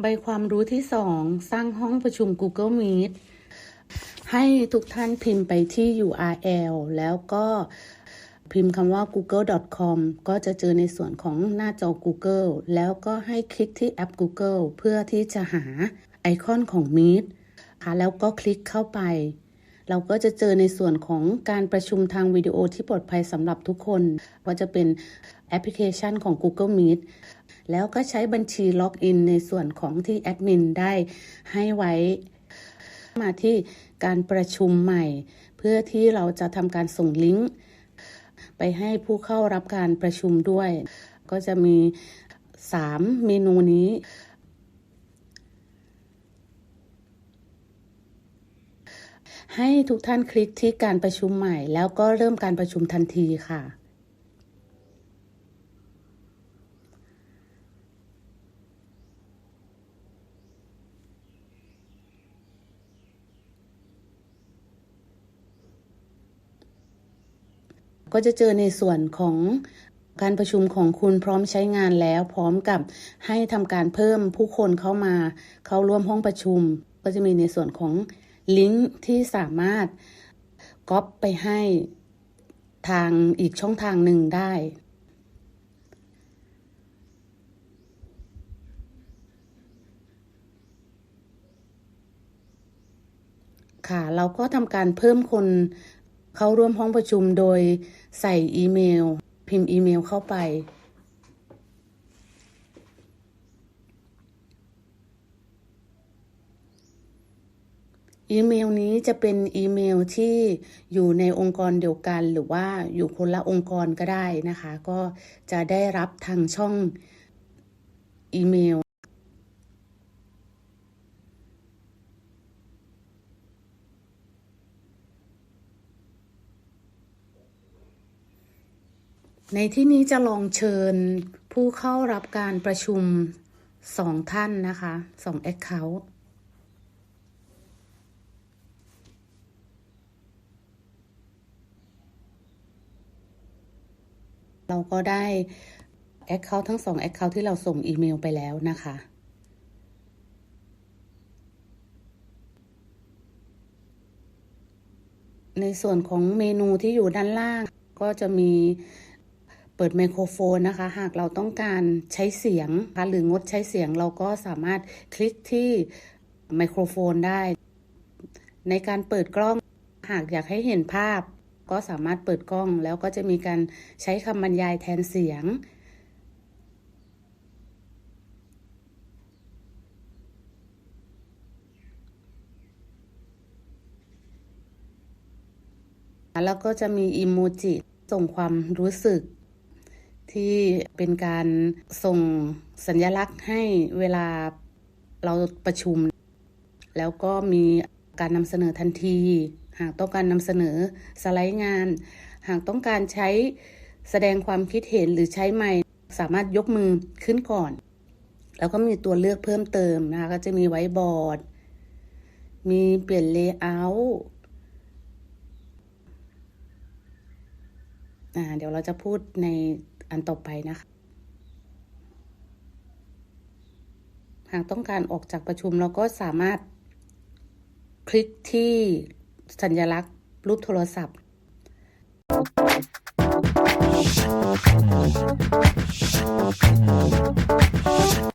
ใบความรู้ที่2สร้างห้องประชุม Google Meet ให้ทุกท่านพิมพ์ไปที่ URL แล้วก็พิมพ์คำว่า google.com ก็จะเจอในส่วนของหน้าจอ Google แล้วก็ให้คลิกที่แอป Google เพื่อที่จะหาไอคอนของ Meet ค่ะแล้วก็คลิกเข้าไป เราก็จะเจอในส่วนของการประชุมทางวิดีโอที่ปลอดภัยสำหรับทุกคน ว่าจะเป็นแอปพลิเคชันของ Google Meet แล้วก็ใช้บัญชีล็อกอินในส่วนของที่แอดมินได้ให้ไว้ มาที่การประชุมใหม่ เพื่อที่เราจะทำการส่งลิงก์ไปให้ผู้เข้ารับการประชุมด้วย ก็จะมี 3 เมนูนี้ ให้ทุกท่านคลิกที่การประชุมใหม่ แล้วก็เริ่มการประชุมทันทีค่ะ ก็จะเจอในส่วนของการประชุมของคุณพร้อมใช้งานแล้วพร้อมกับให้ทำการเพิ่มผู้คนเข้ามา เข้าร่วมห้องประชุม ก็จะมีในส่วนของ ลิงก์ที่สามารถก๊อปไปให้ทางอีกช่องทางหนึ่งได้ ค่ะ เราก็ทำการเพิ่มคนเข้าร่วมห้องประชุมโดยใส่อีเมล พิมพ์อีเมลเข้าไป อีเมลนี้จะเป็นอีเมลที่อยู่ในองค์กรเดียวกัน หรือว่าอยู่คนละองค์กรก็ได้นะคะ ก็จะได้รับทางช่องอีเมล ในที่นี้จะลองเชิญผู้เข้ารับการประชุมสองท่านนะคะสอง Account เเราก็ได้ Account ทั้งสอง Account ที่เราส่งอีเมลไปแล้วนะคะ ในส่วนของเมนูที่อยู่ด้านล่าง ก็จะมีเปิดไมโครโฟนนะคะ หากเราต้องการใช้เสียงะคะหรืองดใช้เสียงเราก็สามารถคลิกที่ไมโครโฟนได้ ในการเปิดกล้องหากอยากให้เห็นภาพ ก็สามารถเปิดกล้องแล้วก็จะมีการใช้คำบรรยายแทนเสียง แล้วก็จะมีอิโมจิส่งความรู้สึก ที่เป็นการส่งสัญลักษณ์ให้เวลาเราประชุม แล้วก็มีการนำเสนอทันที หากต้องการนำเสนอสไลด์งาน หากต้องการใช้แสดงความคิดเห็นหรือใช้ไมค์สามารถยกมือขึ้นก่อน แล้วก็มีตัวเลือกเพิ่มเติมนะคะ ก็จะมีไว้บอร์ด มีเปลี่ยนเลเยอร์เดี๋ยวเราจะพูดในอันต่อไปนะคะ หากต้องการออกจากประชุมเราก็สามารถคลิกที่ สัญลักษณ์ รูปโทรศัพท์